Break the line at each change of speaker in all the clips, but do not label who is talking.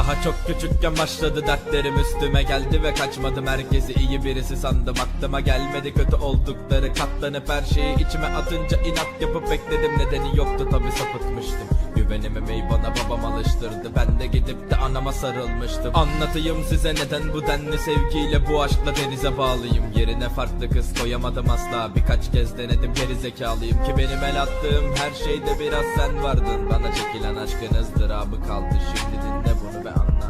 Daha çok küçükken başladı dertlerim üstüme geldi ve kaçmadım. Herkesi iyi birisi sandım aklıma gelmedi. Kötü oldukları katlanıp her şeyi içime atınca inat yapıp bekledim. Nedeni yoktu tabi sapıtmıştım. Güvenememeyi bana babam alıştırdı. Ben de gidip de anama sarılmıştım. Anlatayım size neden bu denli sevgiyle Bu aşkla denize bağlıyım. Yerine farklı kız koyamadım asla. Birkaç kez denedim geri zekalıyım Ki benim el attığım her şeyde biraz sen vardın. Bana çekilen aşkın ızdırabı kaldı. Şimdi dinle bunu ve anla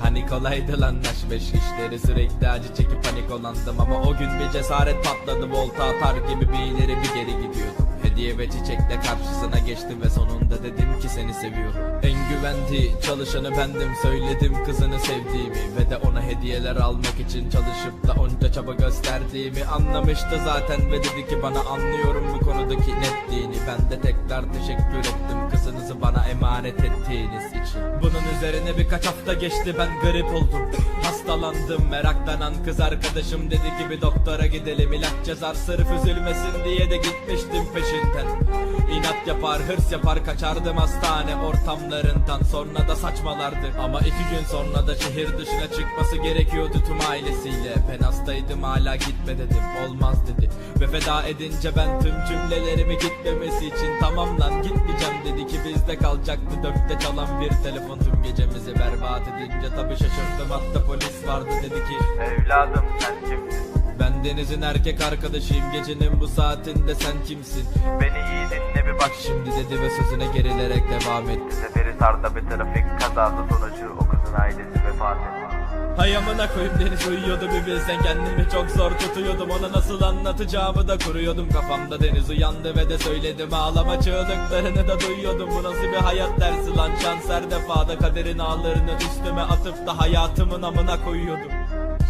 Hani kolaydı lan naş beş işleri sürekli acı çekip panik olandım Ama o gün bir cesaret patladı. Volta atar gibi bir ileri bir geri gidiyordum. Hediye ve çiçekle karşısına geçtim ve sonunda dedim ki seni seviyorum. En güvendiği çalışanı bendim söyledim kızını sevdiğimi. Ve de ona hediyeler almak için çalışıp da onca çaba gösterdiğimi Anlamıştı zaten ve dedi ki bana anlıyorum bu konudaki netliğini. Ben de tekrar teşekkür ettim kızınızı bana emanet ettiğiniz için. Bunun üzerine birkaç hafta geçti ben garip oldum. Hastalandım meraklanan kız arkadaşım dedi ki bir doktora gidelim ilaç yazar sırf üzülmesin diye de gitmiştim peşinden. İnat yapar hırs yapar kaçardım hastane ortamlarından. Sonra da saçmalardı. Ama iki gün sonra da şehir dışına çıkması gerekiyordu tüm ailesiyle. Ben hastaydım hala gitme dedim. Olmaz dedi. Ve feda edince ben tüm cümlelerimi gitmemesi için tamam lan gitmeyeceğim. dedi ki bizde kalacaktı dörtte çalan bir telefon tüm gecemizi berbat edince tabi şaşırdım hatta polis vardı dedi ki
Evladım sen kimsin?
Ben Deniz'in erkek arkadaşıyım gecenin bu saatinde sen kimsin
Beni iyi dinle bir bak.
Bak şimdi dedi ve sözüne gerilerek devam etti
Seferihisar'da bir trafik kazası sonucu o kızın ailesi vefat etti.
Hay amına koyayım Deniz uyuyordu bir bilsen kendimi çok zor tutuyordum. Ona nasıl anlatacağımı da kuruyordum kafamda. Deniz uyandı ve de söyledim ağlama çığlıklarını da duyuyordum. Bu nasıl bir hayat dersi lan? Şans her defada kaderin ağlarını üstüme atıp da hayatımın amına koyuyordum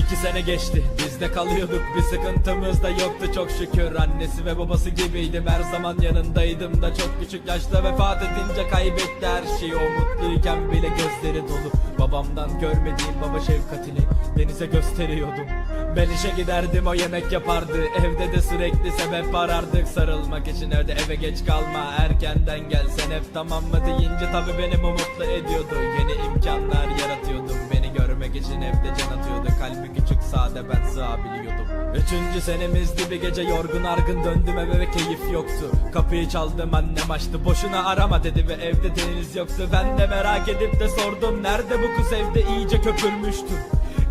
İki sene geçti bizde kalıyorduk. Bir sıkıntımız da yoktu çok şükür. Annesi ve babası gibiydim her zaman yanındaydım da çok küçük yaşta vefat edince kaybetti her şeyi. O mutluyken bile gözleri dolu. Babamdan görmediğim baba şefkatini denize gösteriyordum. Ben işe giderdim o yemek yapardı. Evde de sürekli sebep arardık. Sarılmak için evde eve geç kalma Erkenden gel sen hep tamam mı deyince tabi beni mutlu ediyordu. Yeni imkanlar yaratıyordum Beni görmek için evde can atıyordu. Kalbi küçük sade ben sığabiliyordum Üçüncü senemizdi bir gece yorgun argın döndüm eve ve keyif yoktu. Kapıyı çaldım annem açtı boşuna arama dedi ve evde deniz yoktu. Ben de merak edip de sordum nerede bu kız evde? İyice köpürmüştü.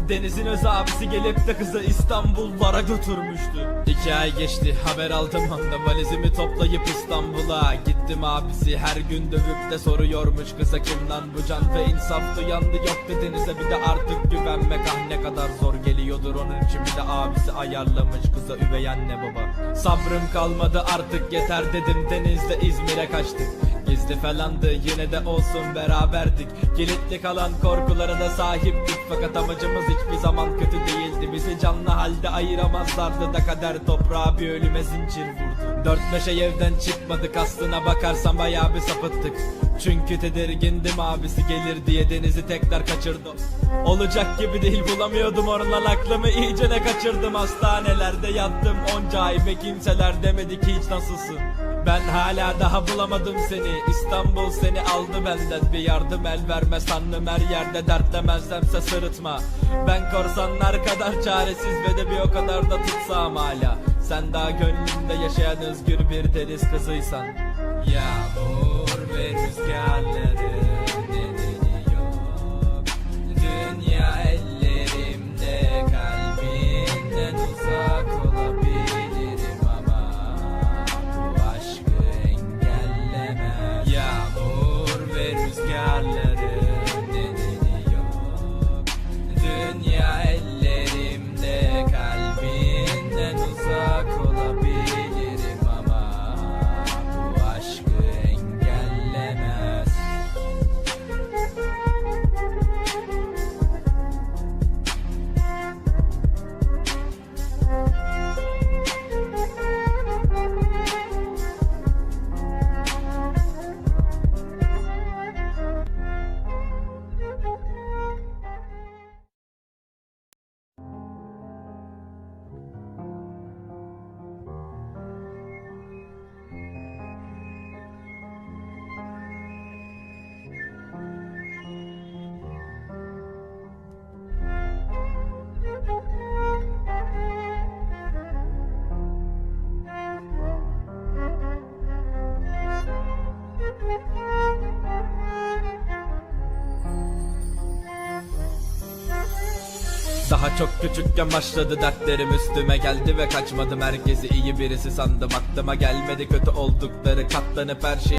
Deniz'in öz abisi gelip de kızı İstanbullara götürmüştü. İki ay geçti haber aldım anda valizimi toplayıp İstanbul'a Gittim abisi. Her gün dövüp de soruyormuş kıza kim lan bu can. Ve insaf duyandı yoktu Deniz'e. Bir de artık güvenmek ah ne kadar zor geliyordur Onun için. Bir de abisi ayarlamış kıza üvey anne baba. Sabrım kalmadı artık yeter dedim. Deniz'le İzmir'e kaçtık Gizli falandı yine de olsun beraberdik. Kilitli kalan korkulara da sahiptik. Fakat amacımız hiçbir zaman kötü değildi. Bizi canlı halde ayıramazlardı da kader toprağa bir ölüme zincir vurdu. Dört beşe evden çıkmadık aslına bakarsan bayağı bir sapıttık. Çünkü tedirgindim abisi gelir diye denizi tekrar kaçırdım. Olacak gibi değil bulamıyordum oradan aklımı iyice ne kaçırdım. Hastanelerde yattım onca ay ve kimseler demedi ki hiç nasılsın ben hala daha bulamadım seni. İstanbul seni aldı benden. Bir yardım el verme sandım her yerde Dertlemezlemse sırıtma. Ben korsanlar kadar çaresiz Ve de bir o kadar da tutsam hala. Sen daha gönlümde yaşayan özgür bir deniz kızıysan. Yağmur ve rüzgarları nedeni yok. Dünya Daha çok küçükken başladı dertlerim üstüme geldi ve kaçmadım. Herkesi iyi birisi sandım aklıma gelmedi. Kötü oldukları katlanıp her şey